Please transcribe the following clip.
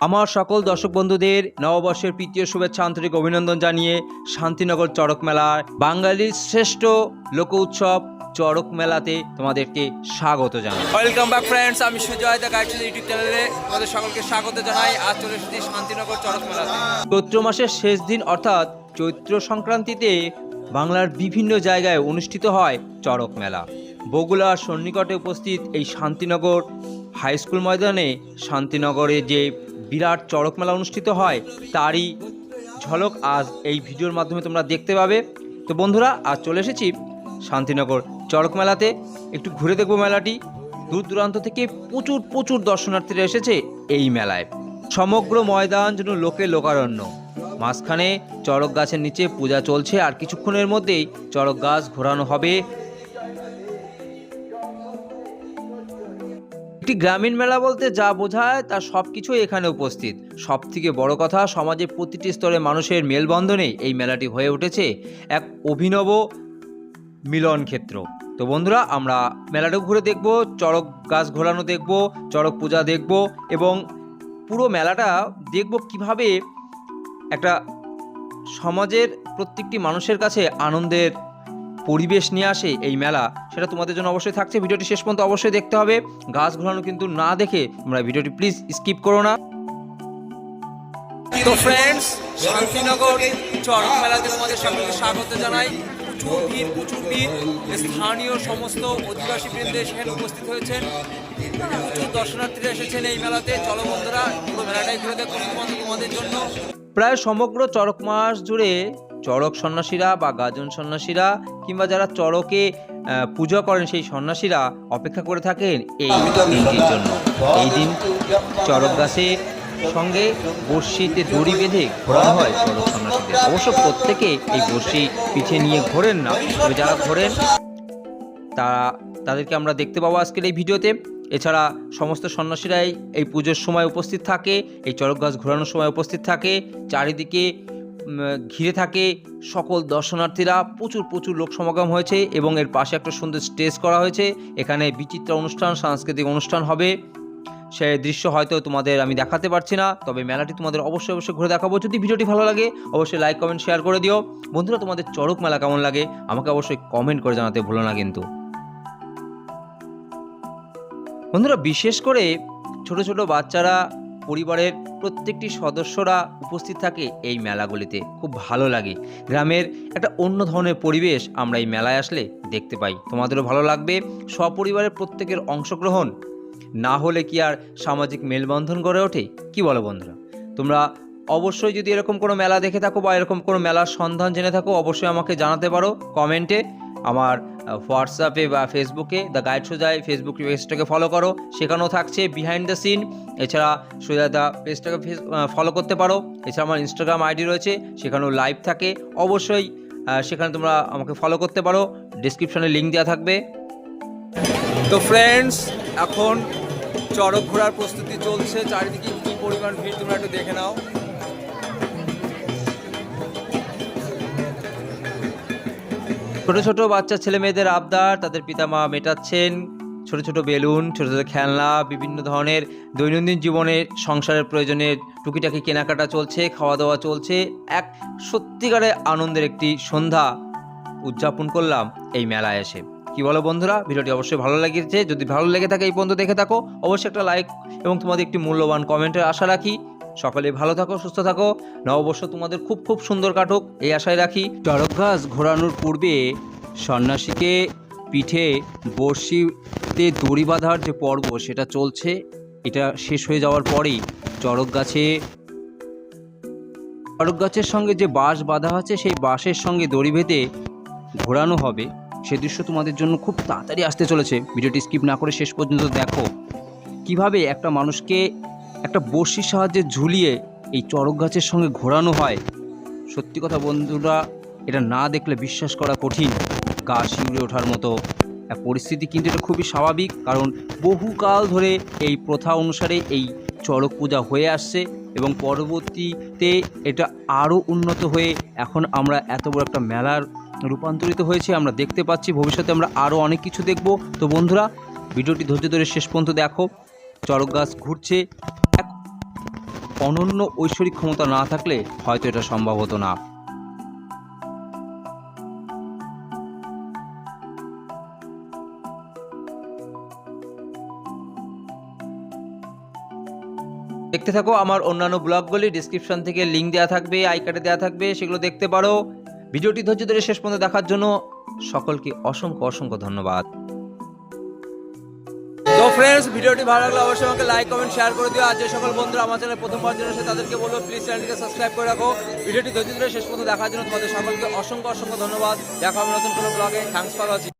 আমার সকল দর্শক বন্ধুদের নববর্ষের তৃতীয় শুভেচ্ছা আন্তরিক অভিনন্দন জানিয়ে শান্তিনগর চড়ক মেলার বাঙালির শ্রেষ্ঠ লোক উৎসব চড়ক মেলাতে তোমাদেরকে স্বাগত জানাই। ওয়েলকাম ব্যাক ফ্রেন্ডস আমি সুজয় দ্য গাইড ইউটিউব চ্যানেলে তোমাদের সকলকে স্বাগত জানাই। আজ চলে এসেছি শান্তিনগর চড়ক মেলাতে। চৈত্র মাসের শেষ দিন অর্থাৎ চৈত্র সংক্রান্তিতে বাংলার বিভিন্ন জায়গায় অনুষ্ঠিত হয় চড়ক মেলা। বগুড়ার সন্নিকটে উপস্থিত এই শান্তিনগর হাই স্কুল ময়দানে শান্তিনগরে যে বিরাট চড়ক মেলা অনুষ্ঠিত হয়, তারই ঝলক আজ এই ভিডিওর মাধ্যমে তোমরা দেখতে পাবে। তো বন্ধুরা, আজ চলে এসেছি শান্তিনগর চড়ক মেলাতে একটু ঘুরে দেখব মেলাটি। দূর দূরান্ত থেকে প্রচুর প্রচুর দর্শনার্থীরা এসেছে এই মেলায়। সমগ্র ময়দান যেন লোকে লোকারণ্য। মাঝখানে চড়ক গাছের নিচে পূজা চলছে আর কিছুক্ষণের মধ্যেই চড়ক গাছ ঘোরানো হবে। একটি গ্রামীণ মেলা বলতে যা বোঝায় তার সব কিছুই এখানে উপস্থিত। সব থেকে বড় কথা সমাজের প্রতিটি স্তরে মানুষের মেলবন্ধনে এই মেলাটি হয়ে উঠেছে এক অভিনব মিলন ক্ষেত্র। তো বন্ধুরা, আমরা মেলাটাও ঘুরে দেখব, চড়ক গাছ ঘোরানো দেখব, চড়ক পূজা দেখব এবং পুরো মেলাটা দেখব কীভাবে একটা সমাজের প্রত্যেকটি মানুষের কাছে আনন্দের পরিবেশ নিয়ে আসে এই মেলা সেটা তোমাদের জন্য অবশ্যই থাকছে। ভিডিওটি শেষ পর্যন্ত অবশ্যই দেখতে হবে। গাছ ঘোরানো কিন্তু না দেখে তোমরা ভিডিওটি প্লিজ স্কিপ করো না। তো ফ্রেন্ডস শান্তিনগর চড়ক মেলাতে তোমাদের সকলকে স্বাগত জানাই। প্রচুর ভিড় প্রচুর ভিড় স্থানীয় সমস্ত অধিবাসী বৃন্দে সেখানে উপস্থিত হয়েছেন। প্রচুর দর্শনার্থীরা এসেছেন এই মেলাতে। চলো বন্ধুরা পুরো মেলাটাই ঘুরে দেখো তোমাদের জন্য। প্রায় সমগ্র চরক মাস জুড়ে চড়ক সন্ন্যাসীরা বা গাজন সন্ন্যাসীরা কিংবা যারা চড়কে পূজা করেন সেই সন্ন্যাসীরা অপেক্ষা করে থাকেন এই দিনটির জন্য। এই দিন চড়ক গাছের সঙ্গে বড়শিতে দড়ি বেঁধে ঘোরানো হয় চড়ক সন্ন্যাসীদের। অবশ্য প্রত্যেকে এই বড়শি পিছিয়ে নিয়ে ঘোরেন না। তবে যারা ঘোরেন তারা তাদেরকে আমরা দেখতে পাবো আজকের এই ভিডিওতে। এছাড়া সমস্ত সন্ন্যাসীরাই এই পুজোর সময় উপস্থিত থাকে এই চড়ক গাছ ঘোরানোর সময় উপস্থিত থাকে। চারিদিকে ঘিরে থাকে সকল দর্শনার্থীরা প্রচুর প্রচুর লোক সমাগম হয়েছে এবং এর পাশে একটা সুন্দর স্টেজ করা হয়েছে। এখানে বিচিত্র অনুষ্ঠান, সাংস্কৃতিক অনুষ্ঠান হবে। সে দৃশ্য হয়তো তোমাদের আমি দেখাতে পারছি না, তবে মেলাটি তোমাদের অবশ্যই অবশ্যই ঘুরে দেখাবো। যদি ভিডিওটি ভালো লাগে, অবশ্যই লাইক কমেন্ট শেয়ার করে দিও। বন্ধুরা, তোমাদের চড়ক মেলা কেমন লাগে? আমাকে অবশ্যই কমেন্ট করে জানাতে ভুলো না কিন্তু। বন্ধুরা, বিশেষ করে ছোট ছোট বাচ্চারা, পরিবারের প্রত্যেকটি সদস্যরা উপস্থিত থাকে এই মেলাগুলিতে। খুব ভালো লাগে। গ্রামের একটা অন্য ধরনের পরিবেশ আমরা এই মেলায় আসলে দেখতে পাই। তোমাদেরও ভালো লাগবে সপরিবারের প্রত্যেকের অংশগ্রহণ। না হলে কি আর সামাজিক মেলবন্ধন গড়ে ওঠে? কি বলো বন্ধুরা? তোমরা অবশ্যই যদি এরকম কোনো মেলা দেখে থাকো বা এরকম কোনো মেলার সন্ধান জেনে থাকো, অবশ্যই আমাকে জানাতে পারো কমেন্টে। আমার হোয়াটসঅ্যাপে বা ফেসবুকে দ্য গাইড সোজাই ফেসবুক পেজটাকে ফলো করো। সেখানেও থাকছে বিহাইন্ড দ্য সিন এছাড়া সোজা দ্য পেজটাকে ফলো করতে পারো। এছাড়া আমার ইনস্টাগ্রাম আইডি রয়েছে, সেখানেও লাইভ থাকে। অবশ্যই সেখানে তোমরা আমাকে ফলো করতে পারো। ডিসক্রিপশনে লিঙ্ক দেওয়া থাকবে। তো ফ্রেন্ডস এখন চড়ক ঘোরার প্রস্তুতি চলছে। চারিদিকে কি পরিমাণ ভিড় তোমরা একটু দেখে নাও। ছোট ছোট বাচ্চা ছেলে মেয়েদের আবদার, তাদের পিতামা মেটাচ্ছেন। ছোট ছোট বেলুন, ছোট ছোট খেলনা, বিভিন্ন ধরনের দৈনন্দিন জীবনের সংসারের প্রয়োজনে টুকিটাকি কেনাকাটা চলছে খাওয়া দাওয়া চলছে। এক সত্যিকারের আনন্দের একটি সন্ধ্যা উদযাপন করলাম এই মেলায় এসে। কি বলো বন্ধুরা, ভিডিওটি অবশ্যই ভালো লেগেছে। যদি ভালো লেগে থাকে এই পর্যন্ত দেখে থাকো, অবশ্যই একটা লাইক এবং তোমাদের একটি মূল্যবান কমেন্টের আশা রাখি। সকলে ভালো থাকো, সুস্থ থাকো। নববর্ষ তোমাদের খুব খুব সুন্দর কাটুক, এই আশায় রাখি। চড়ক গাছ ঘোরানোর পূর্বে সন্ন্যাসীকে পিঠে বড়শিতে দড়ি বাঁধার যে পর্ব সেটা চলছে, এটা শেষ হয়ে যাওয়ার পরেই চড়ক গাছে চড়ক গাছের সঙ্গে যে বাঁশ বাঁধা আছে, সেই বাঁশের সঙ্গে দড়ি বেঁধে ঘোরানো হবে। সে দৃশ্য তোমাদের জন্য খুব তাড়াতাড়ি আসতে চলেছে। ভিডিওটি স্কিপ না করে শেষ পর্যন্ত দেখো। কীভাবে একটা মানুষকে একটা বড়শির সাহায্যে ঝুলিয়ে এই চড়ক গাছের সঙ্গে ঘোরানো হয়। সত্যি কথা বন্ধুরা, এটা না দেখলে বিশ্বাস করা কঠিন। গা শিউরে ওঠার মতো। পরিস্থিতি কিন্তু এটা খুবই স্বাভাবিক, কারণ বহুকাল ধরে এই প্রথা অনুসারে এই চড়ক পূজা হয়ে আসছে এবং পরবর্তীতে এটা আরও উন্নত হয়ে এখন আমরা এত বড় একটা মেলার রূপান্তরিত হয়েছে, আমরা দেখতে পাচ্ছি। ভবিষ্যতে আমরা আরও অনেক কিছু দেখব। তো বন্ধুরা, ভিডিওটি ধৈর্য ধরে শেষ পর্যন্ত দেখো। চড়ক গাছ ঘুরছে। অনন্য ঐশ্বরিক ক্ষমতা না থাকলে হয়তো এটা সম্ভব হতো না। দেখতে থাকো, আমার অন্যান্য ব্লগগুলি ডিসক্রিপশন থেকে লিঙ্ক দেওয়া থাকবে, আই কার্ডে দেওয়া থাকবে, সেগুলো দেখতে পারো। ভিডিওটি ধৈর্য ধরে শেষ পর্যন্ত দেখার জন্য সকলকে অসংখ্য অসংখ্য ধন্যবাদ। ফ্রেন্ডস ভিডিওটি ভালো লাগলে অবশ্যই আমাকে লাইক কমেন্ট শেয়ার করে দিও। আর যে সকল বন্ধুরা আমার চ্যানেল প্রথমবার জন্য তাদেরকে বলব প্লিজ চ্যানেলটিকে সাবস্ক্রাইব করে রাখো। ভিডিওটি ধৈর্য ধরে শেষ পর্যন্ত দেখার জন্য তোমাদের সকলকে অসংখ্য অসংখ্য ধন্যবাদ। দেখা হবে নতুন কোনো ব্লগে থ্যাংকস ফর ওয়াচিং